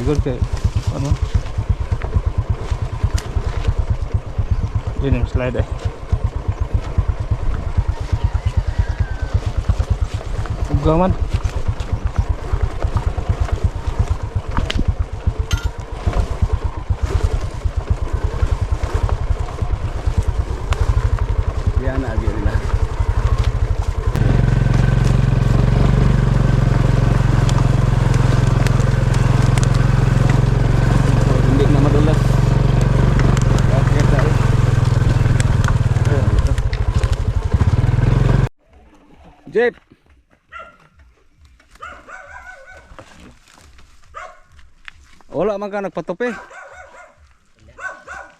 good kay ano? Yun yung slide eh. Ugaman. Yan na agyo nila. So, hindi na madulas. Okay, tayo. Ayun, dito. Jeep! Wala man ka nagpatupi.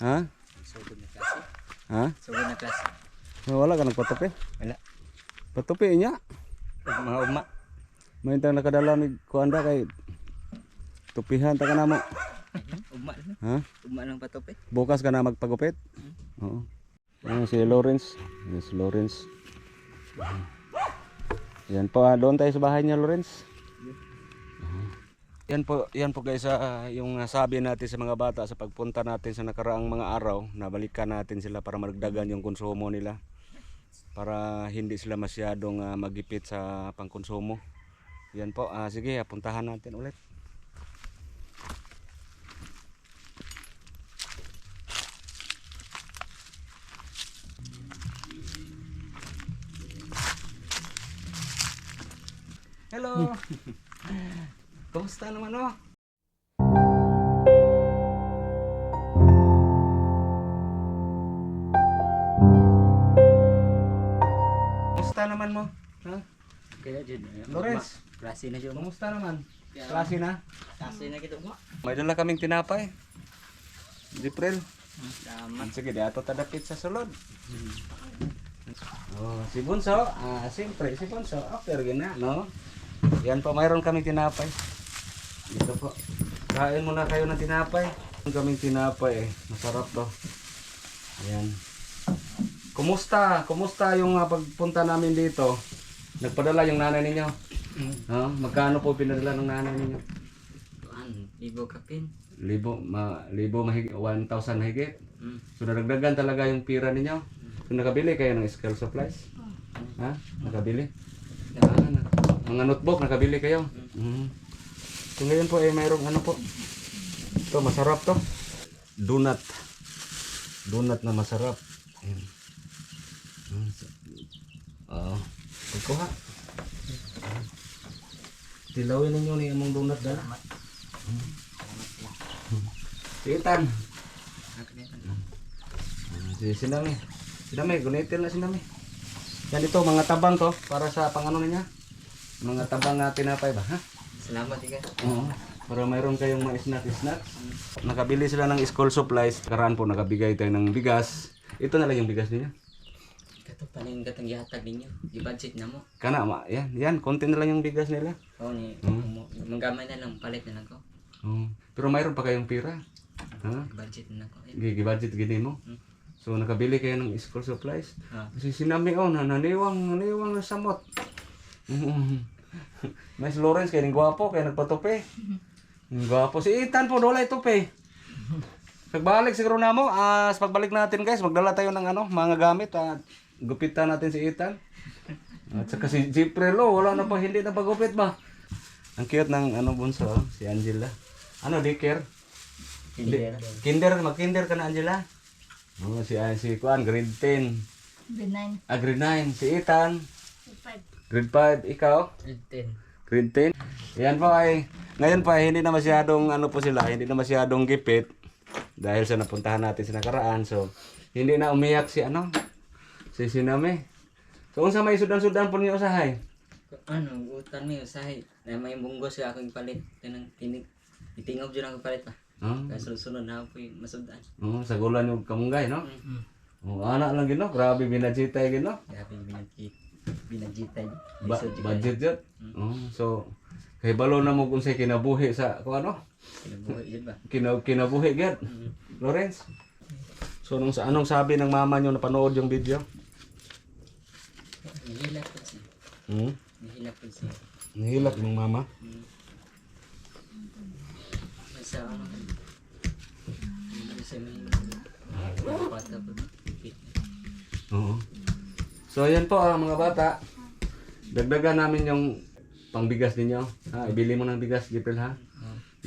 Ha? Sugod na klase. Ha? Sugod na klase. Wala ka nagpatupi. Wala. Patupi niya. Ug mga ugma. May tang nakadala mig kuanda kay tupihan ta kana mo. Ugma. Ha? Ugma lang patope. Bukas ka na magpagupit. Oo. Yan si Lawrence. Si Lawrence. Yan po, ah, doon tayo sa bahay niya, Lawrence. Yan po, yan po guys, ah, yung sabi natin sa mga bata sa pagpunta natin sa nakaraang mga araw, nabalikan natin sila para maragdagan yung konsumo nila. Para hindi sila masyadong ah, magipit sa pangkonsumo. Yan po, ah, sige, ah, puntahan natin ulit. Hello! Kumusta naman oh? Kumusta naman mo? Ha? Kaya jud. Lawrence? Klase na jud mo. Kumusta naman? Klase na? Klase na kita ugma. May dala kaming tinapay. April. Salamat. Sige, di ato tadapit sa sulod. Oh, si Bunso, ah, siyempre, si Bunso, after gina, no? Yan po, mayroon kaming tinapay. Dito po. Kain muna kayo ng tinapay. Mayroon kaming tinapay eh. Masarap to. Ayan. Kumusta? Kumusta yung ah, pagpunta namin dito? Nagpadala yung nanay ninyo? Mm. Ha? Magkano po pinadala ng nanay ninyo? Tuan, ibo kapin. Libo, ma, libo mahigit, 1,000 mahigit. Mm. So nadagdagan talaga yung pira ninyo. So nakabili kayo ng school supplies? Ha? Nakabili? Ah, na- mga notebook nakabili kayo? Mhm. So ngayon po eh mayroong ano po. Ito masarap to. Donut. Donut na masarap. Ayan. Mm, Oo. Pagkuha. Ah. Tilawin ninyo ni among donut dala. Titan. Si Sinami. Sinami, gunitin na Sinami. Yan ito, mga tabang to, para sa pangano niya. Mga tabang na tinapay ba, ha? Salamat ika. Oo. Para mayroon kayong mga snack-snack. Nakabili sila ng school supplies. Karaan po, nakabigay tayo ng bigas. Ito na lang yung bigas niya. Kato paling katong gihatag ninyo. Di-budget na mo. Kana, ma, yan, yan, konti na lang yung bigas nila. Oo ni Hmm. manggamay na lang palit na lang ko. Oo. Pero mayroon pa kayong pira. Ha? Budget na ko. Eh, Gigi-budget gini mo. Hmm. So, nakabili kayo ng school supplies. Ah. Kasi sinami oh, na naniwang, naniwang na samot. Mas Lawrence kaya ning gwapo kaya nagpatupi. Ang gwapo si Ethan po dole tupi. Pagbalik siguro na mo, sa pagbalik natin guys, magdala tayo ng ano, mga gamit at gupitan natin si Ethan. At saka si Jiprelo, wala na pa hindi na pagupit ba. Ang cute ng ano bunso, oh, si Angela. Ano, daycare? Kinder. Kinder, mag-kinder ka na Angela. Oh, si si Kuan grade 10. Grade 9. Ah, grade 9. Si Ethan, Grade grade 5. Ikaw, 10. grade 10. Yan po ay, ngayon pa hindi na masyadong ano po sila, hindi na masyadong gipit. Dahil sa napuntahan natin sa nakaraan. So, hindi na umiyak si ano, si Siname. So, unsa may sudan-sudan po niyo usahay? Ano, utan mi usahay. Na may bunggos sa akong palit. Kanang tinig. Itingob jud ako palit pa. Oh, Kaya sunod-sunod na ako yung masugdan. oh sa gulan yung kamunggay, no? Mm. Oh, anak lang gino, grabe binadjitay gino. Kaya binagkit. Binagjitay. Ba budget jud. Oh, so kay balo na mo kung say kinabuhi sa kung ano? Kinabuhi yun ba? Kina, kinabuhi gid. Lawrence. So nung sa anong sabi ng mama niyo napanood yung video? Nihilap po siya. Hmm? Nihilap po siya. Nahilak ng mama. sa ano. Ano sa may pata po. Oo. So yan po ah, mga bata. Dagdagan namin yung pangbigas ninyo. Ha, ibili mo ng bigas, Jipril ha.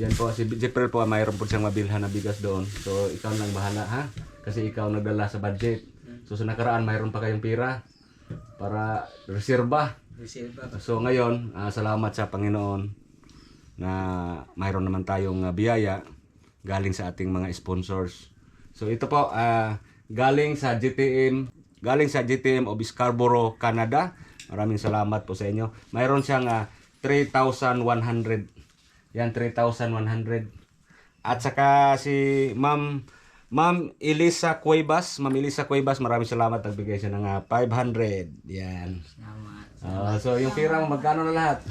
Yan po, si Jipril po, ah, mayroon po siyang mabilhan na bigas doon. So ikaw lang bahala ha. Kasi ikaw nagdala sa budget. So sa nakaraan, mayroon pa kayong pira para reserba. So ngayon, ah, salamat sa Panginoon na mayroon naman tayong ah, biyaya galing sa ating mga sponsors. So ito po ah, galing sa GTM, galing sa GTM of Scarborough, Canada. Maraming salamat po sa inyo. Mayroon siyang ah, 3,100. Yan 3,100. At saka si Ma'am Ma'am Elisa Cuevas, Ma'am Elisa Cuevas, maraming salamat nagbigay siya ng ah, 500. Yan. Salamat. Ah, so yung pira mo magkano na lahat?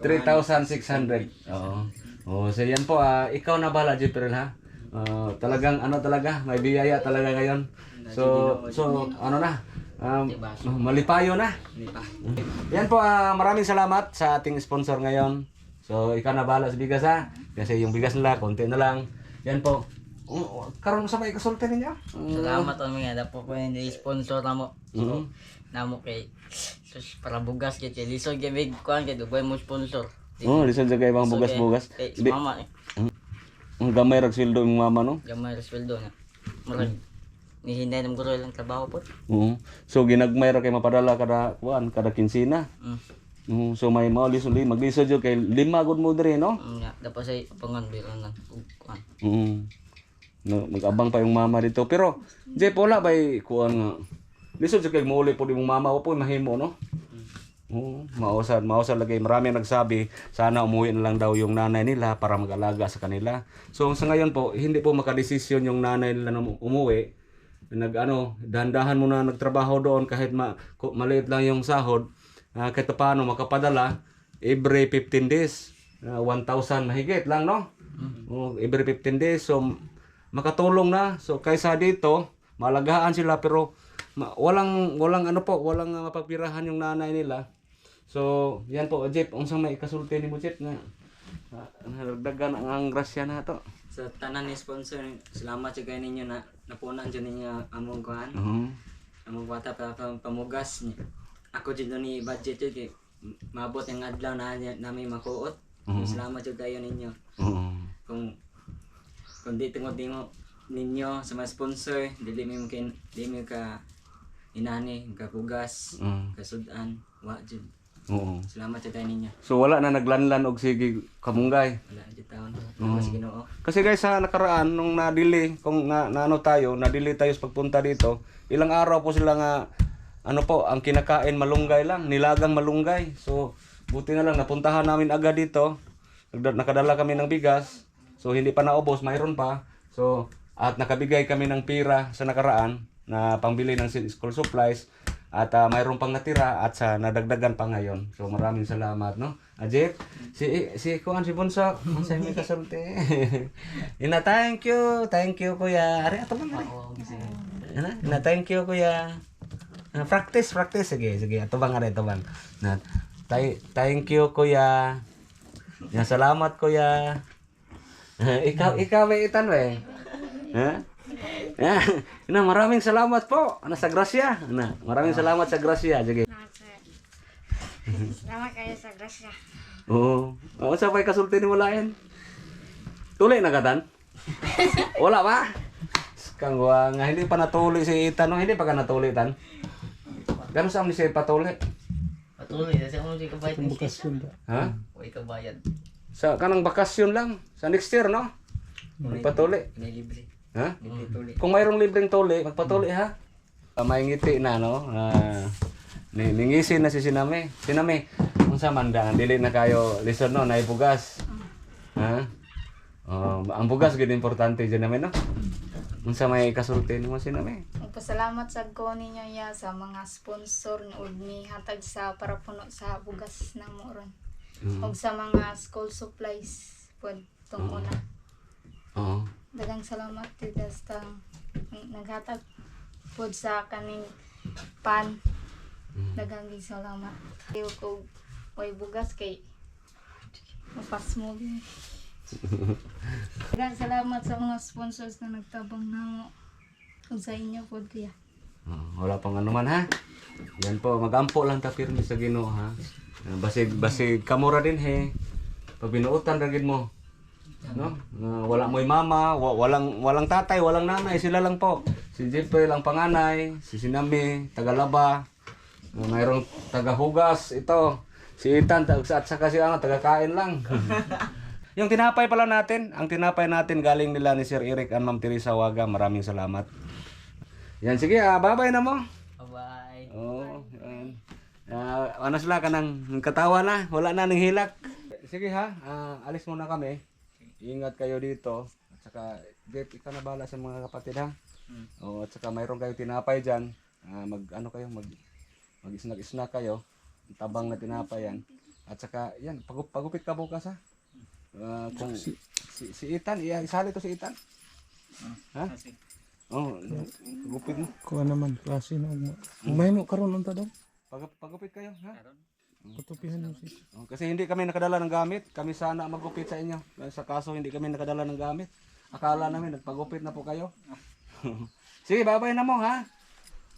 3,600. Oo. Oh, so yan po ah, ikaw na bala Jipril ha. Ah, talagang ano talaga, may biyaya talaga ngayon. So so ano na? Um, malipayo na. Yan po, ah, maraming salamat sa ating sponsor ngayon. So, ikaw na bahala sa bigas ha. Kasi yung bigas nila, konti na lang. Yan po. Oh, karon sa may kasulti ninyo? Salamat ang mga dapo ko yung sponsor na mo. Mhm. Namo kay sus para bugas kay kay lisod kay big kuan kay dugay mo sponsor. Oh, lisod sa So, bugas-bugas. Kay, Di- mama eh. Ang gamay rag sweldo yung mama no. Gamay ra sweldo na. Murag ni hinday nam guro lang trabaho po. Oo. So ginagmay ra kay mapadala kada kuan, kada kinsina. Mm. Oo. So may mao lisod li maglisod jud kay lima gud mo diri no. Mm, ya, dapat say pangan biro lang kuan. Oo. No, mag-abang pa yung mama dito. Pero Jeff wala ba kuan nga. Lisod jud kay mouli po imong mama po mahimo no. Oo, mausad, mausad lagi. Marami nagsabi, sana umuwi na lang daw yung nanay nila para mag-alaga sa kanila. So sa ngayon po, hindi po makadesisyon yung nanay nila na umuwi. Nag ano, dahan-dahan muna nagtrabaho doon kahit ma, maliit lang yung sahod. Ah, kahit paano makapadala every 15 days. Ah, 1,000 mahigit lang, no? Oh, every 15 days. So, makatulong na. So, kaysa dito, malagahan sila pero ma- walang walang ano po, walang uh, mapagpirahan yung nanay nila. So, yan po, Jeff, unsang may kasulti ni mo, Jeff, nga uh, nagdagan ang grasya na to. Sa tanan ni sponsor, salamat sa kayo ninyo na napunan dyan ninyo among kuan. Uh-huh. Among bata pa pa- pamugas niya. Ako dyan ni budget yun kay mabot yung adlaw na niya- namin makuot. Salamat jud kayo ninyo. Uh-huh. Kung kung di tungod nimo ninyo sa mga sponsor, dili mi kin di mi ka inani ka pugas, Mm. kasudan, wa jud. Oo. Salamat jud kayo ninyo. So, wala na naglanlan og sige kamunggay. Wala jud taon. Salamat sa Ginoo. Kasi guys, sa nakaraan, nung nadili, kung na, naano tayo, nadili tayo sa pagpunta dito, ilang araw po sila nga, ano po, ang kinakain malunggay lang, nilagang malunggay. So, buti na lang, napuntahan namin agad dito. Nakadala kami ng bigas. So, hindi pa naubos, mayroon pa. So, at nakabigay kami ng pira sa nakaraan na pangbili ng school supplies. At ah, mayroon pang natira at sa nadagdagan pa ngayon. So maraming salamat, no? Ajit, si si kuan si Bunso, ang sa may kasulti. Ina thank you, thank you kuya. Ari ato man ari. Ina, ina thank you kuya. Ah, practice, practice sige, sige. Ato bang ari, ato bang. Na, tay- thank you kuya. Ya, salamat kuya. ikaw ikaw may itan we. Ha? Ya, ina maraming salamat po. Ano sa grasya? Ina, maraming salamat sa grasya. Sige. Salamat kayo sa grasya. Oo. Oo, sa pa'y kasulti ni Mulayan. Tuloy na katan? Wala ba? Kang nga hindi pa natuloy si Itan, no? Hindi pa ka natuloy, Tan. Pero saan ni siya patuloy? Patuloy na siya mo di ka bayad ng Ha? Uy ka bayad. Sa kanang bakasyon lang. Sa next year, no? Magpatuloy. May libre. Ha? Kung mayroong libreng tuli, magpatuloy, ha? Uh, may ngiti na, no? Ah, ni ningisin na si Siname. Siname, kung sa manda, dili na kayo listen, no? Naibugas. Ha? Oh, ang bugas gid importante dyan namin, no? Unsa may kasulti mo Siname? Nagpasalamat sa ko ninyo ya sa mga sponsor ni ug ni hatag sa para puno sa bugas na mo ron. Mm. Ug sa mga school supplies pod tong una. Dagang salamat dito sa naghatag pod sa kaning pan. Dagang gid salamat. Ayo ko way bugas kay mapas mo gyud. Daghang salamat sa mga sponsors na nagtabang na ug sa inyo po kuya. Oh, wala pang ano man ha. Yan po, magampo lang ta pirmi sa Ginoo ha. Basig basig kamura din he. Pag binuutan ra gid mo. No? Ah, wala mo'y mama, wa- walang walang tatay, walang nanay, sila lang po. Si Jeffrey lang panganay, si Sinami, tagalaba. Uh, mayroong tagahugas ito. Si Ethan tag at saka si ano, taga-kain lang. Yung tinapay pala natin, ang tinapay natin galing nila ni Sir Eric and Ma'am Teresa Waga. Maraming salamat. Yan, sige, ah, bye-bye na mo. Bye-bye. Oo, yan. Ah, ano sila ka ng katawa na, wala na ng hilak. Sige ha, ah, alis muna kami. Ingat kayo dito. At saka, Jeff, ikaw na bahala sa mga kapatid ha. Oo, at saka mayroon kayo tinapay dyan. Ah, mag, ano kayo, mag, mag snack kayo. Ang Tabang na tinapay yan. At saka, yan, pagup, pagupit ka bukas ha. Ah, kung si, si Ethan, iya, isali to si Ethan. Ha? Oh, pagupit mo. Kuha naman, klase na. Kung mahimo karon unta daw. Pag, pagupit kayo, ha? Patupihan mo siya. Oh, kasi hindi kami nakadala ng gamit. Kami sana magupit sa inyo. Sa kaso hindi kami nakadala ng gamit. Akala namin nagpagupit na po kayo. Sige, babay na mo ha.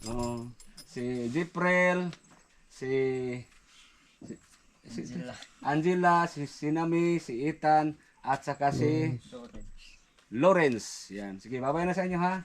Oh, si Jiprel, si, si, si Angela, si Sinami, si Ethan, at saka si Lawrence. Yan. Sige, babay na sa inyo ha.